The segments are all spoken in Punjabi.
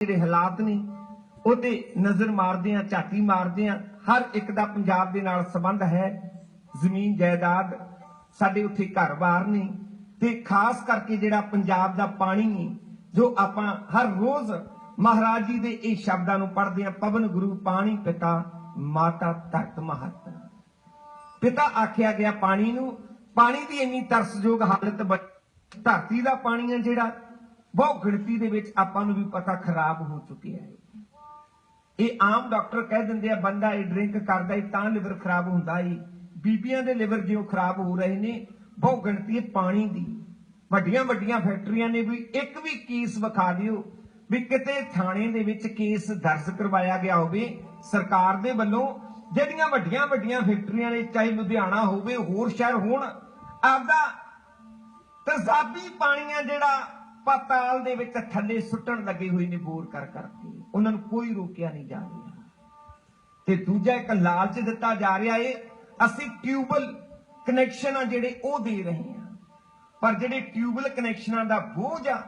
ਜਿਹੜੇ ਹਾਲਾਤ ਨੇ ਉਹਤੇ ਨਜ਼ਰ ਮਾਰਦੇ ਆ, ਝਾਤੀ ਮਾਰਦੇ ਆ, ਹਰ ਇੱਕ ਦਾ ਪੰਜਾਬ ਦੇ ਨਾਲ ਸੰਬੰਧ ਹੈ। ਜ਼ਮੀਨ ਜਾਇਦਾਦ ਸਾਡੇ ਉੱਥੇ ਘਰ-ਬਾਰ ਨੇ ਤੇ ਖਾਸ ਕਰਕੇ ਜਿਹੜਾ ਪੰਜਾਬ ਦਾ ਪਾਣੀ ਨੇ, ਜੋ ਆਪਾਂ ਹਰ ਰੋਜ਼ ਮਹਾਰਾਜ ਜੀ ਦੇ ਇਹ ਸ਼ਬਦਾਂ ਨੂੰ ਪੜ੍ਹਦੇ ਆ, ਪਵਨ ਗੁਰੂ ਪਾਣੀ ਪਿਤਾ, ਮਾਤਾ ਧਰਤ ਮਹਤ। ਪਿਤਾ ਆਖਿਆ ਗਿਆ ਪਾਣੀ ਨੂੰ, ਪਾਣੀ ਦੀ ਇੰਨੀ ਤਰਸਯੋਗ ਹਾਲਤ ਧਰਤੀ ਦਾ ਪਾਣੀ ਹੈ ਜਿਹੜਾ ਬਹੁ ਗਿਣਤੀ ਦੇ ਵਿੱਚ ਆਪਾਂ ਨੂੰ ਵੀ ਪਤਾ ਖਰਾਬ ਹੋ ਚੁੱਕਿਆ ਹੈ। ਇਹ ਆਮ ਡਾਕਟਰ ਕਹਿ ਦਿੰਦੇ ਆ, ਬੰਦਾ ਇਹ ਡਰਿੰਕ ਕਰਦਾ ਹੀ ਤਾਂ ਲਿਵਰ ਖਰਾਬ ਹੁੰਦਾ ਹੀ ਬੀਬੀਆਂ ਦੇ ਲਿਵਰ ਜਿਉਂ ਖਰਾਬ ਹੋ ਰਹੇ ਨੇ ਬਹੁ ਗਿਣਤੀ ਪਾਣੀ ਦੀ। ਵੱਡੀਆਂ ਵੱਡੀਆਂ ਫੈਕਟਰੀਆਂ ਨੇ ਵੀ ਇੱਕ ਵੀ ਕੇਸ ਵਿਖਾ ਦਿਓ ਵੀ ਕਿਤੇ ਥਾਣੇ ਦੇ ਵਿੱਚ ਕੇਸ ਦਰਜ ਕਰਵਾਇਆ ਗਿਆ ਹੋਵੇ, ਸਰਕਾਰ ਦੇ ਵੱਲੋਂ ਜਿਹੜੀਆਂ ਵੱਡੀਆਂ ਵੱਡੀਆਂ ਫੈਕਟਰੀਆਂ ਨੇ, ਚਾਹੇ ਲੁਧਿਆਣਾ ਹੋਵੇ, ਹੋਰ ਸ਼ਹਿਰ ਹੋਣ, ਆਪਦਾ ਤੇਜ਼ਾਬੀ ਪਾਣੀਆਂ ਜਿਹੜਾ ਪਤਾਲ ਦੇ ਵਿੱਚ ਥੱਲੇ ਸੁੱਟਣ ਲੱਗੇ ਹੋਏ ਨੇ ਬੋਰ ਕਰ ਕਰਕੇ। ਉਹਨਾਂ ਨੂੰ ਕੋਈ ਰੋਕਿਆ ਨਹੀਂ ਜਾ ਰਿਹਾ। ਤੇ ਦੂਜਾ ਇੱਕ ਲਾਲਚ ਦਿੱਤਾ ਜਾ ਰਿਹਾ ਏ, ਅਸੀਂ ਟਿਊਬਲ ਕਨੈਕਸ਼ਨ ਆ ਜਿਹੜੇ ਉਹ ਦੇ ਰਹੇ ਹਾਂ। ਪਰ ਜਿਹੜੇ ਟਿਊਬਲ ਕਨੈਕਸ਼ਨਾਂ ਦਾ ਬੋਝ ਆ,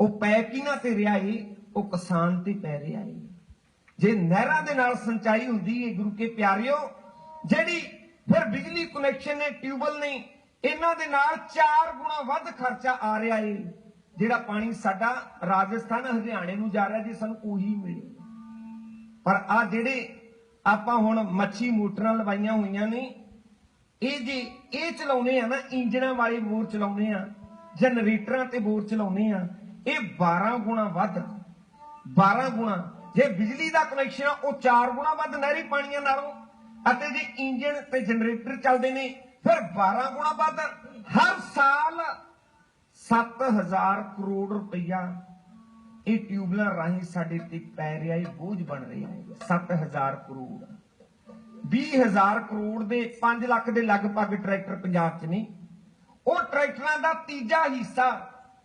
ਉਹ ਪੈ ਕਿਹਨਾਂ ਤੇ ਰਿਹਾ ਏ? ਉਹ ਕਿਸਾਨ ਤੇ ਪੈ ਰਿਹਾ ਏ। ਜੇ ਨਹਿਰਾਂ ਦੇ ਨਾਲ ਸਿੰਚਾਈ ਹੁੰਦੀ ਏ, ਗੁਰੂ ਕੇ ਪਿਆਰਿਓ, ਜਿਹੜੀ ਫਿਰ ਬਿਜਲੀ ਕਨੈਕਸ਼ਨ ਨੇ, ਟਿਊਬਲ ਨੇ ਇਹਨਾਂ ਦੇ ਨਾਲ 4 ਗੁਣਾ ਵੱਧ ਖਰਚਾ ਆ ਰਿਹਾ ਏ। ਜਿਹੜਾ ਪਾਣੀ ਸਾਡਾ ਰਾਜਸਥਾਨ ਹਰਿਆਣੇ ਨੂੰ ਜਾ ਰਿਹਾ ਜੇ, ਸਾਨੂੰ ਉਹੀ ਮਿਲੇ। ਪਰ ਆ ਜਿਹੜੇ ਆਪਾਂ ਹੁਣ ਮੱਛੀ ਮੋਟਰਾਂ ਲਵਾਈਆਂ ਹੋਈਆਂ ਨੇ, ਇਹ ਜੇ ਇਹ ਚਲਾਉਨੇ ਆ ਨਾ, ਇੰਜਣਾਂ ਵਾਲੇ ਬੋਰ ਚਲਾਉਨੇ ਆ ਜਨਰੇਟਰਾਂ ਤੇ ਬੋਰ ਚਲਾਉਨੇ ਆ, ਇਹ 12 ਗੁਣਾ ਵੱਧ 12 ਗੁਣਾ। ਜੇ ਬਿਜਲੀ ਦਾ ਕਨੈਕਸ਼ਨ ਆ, ਉਹ 4 ਗੁਣਾ ਵੱਧ ਨਹਿਰੀ ਪਾਣੀਆਂ ਨਾਲੋਂ। ਅਤੇ ਜੇ ਇੰਜਣ ਤੇ ਜਨਰੇਟਰ ਚੱਲਦੇ ਨੇ, ਫਿਰ 12 ਗੁਣਾ ਵੱਧ। 7000 ਕਰੋੜ ਰੁਪਈਆ ਇਹ ਟਿਊਬਲਾਂ ਰਾਹੀਂ ਸਾਡੇ ਤੇ ਪੈ ਰਿਹਾ, ਇਹ ਬੋਝ ਬਣ ਰਿਹਾ ਹੈ। 7000 ਕਰੋੜ। 20000 ਕਰੋੜ ਦੇ 5 ਲੱਖ ਦੇ ਲਗਭਗ ਟਰੈਕਟਰ ਪੰਜਾਬ 'ਚ ਨੇ। ਉਹ ਟਰੈਕਟਰਾਂ ਦਾ ਤੀਜਾ ਹਿੱਸਾ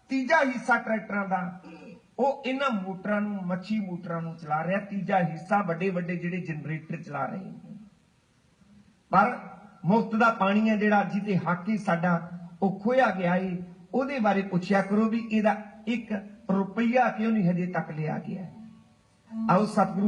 ਤੀਜਾ ਹਿੱਸਾ ਟਰੈਕਟਰਾਂ ਦਾ, ਉਹ ਇਹਨਾਂ ਮੋਟਰਾਂ ਨੂੰ, ਮੱਛੀ ਮੋਟਰਾਂ ਨੂੰ ਚਲਾ ਰਿਹਾ, ਤੀਜਾ ਹਿੱਸਾ ਵੱਡੇ ਵੱਡੇ ਜਿਹੜੇ ਜਨਰੇਟਰ ਚਲਾ ਰਹੇ ਨੇ। ਪਰ ਮੁਫਤ ਦਾ ਪਾਣੀ ਹੈ ਜਿਹੜਾ, ਜਿਹਦੇ ਹੱਕ ਹੀ ਸਾਡਾ ਉਹ ਖੋਇਆ ਗਿਆ ਏ। ਉਹਦੇ ਬਾਰੇ ਪੁੱਛਿਆ ਕਰੋ ਵੀ ਇਹਦਾ ਇੱਕ ਰੁਪਈਆ ਕਿਉਂ ਨਹੀਂ ਹਜੇ ਤੱਕ ਲਿਆ ਗਿਆ। ਆਓ ਸਤਿਗੁਰੂ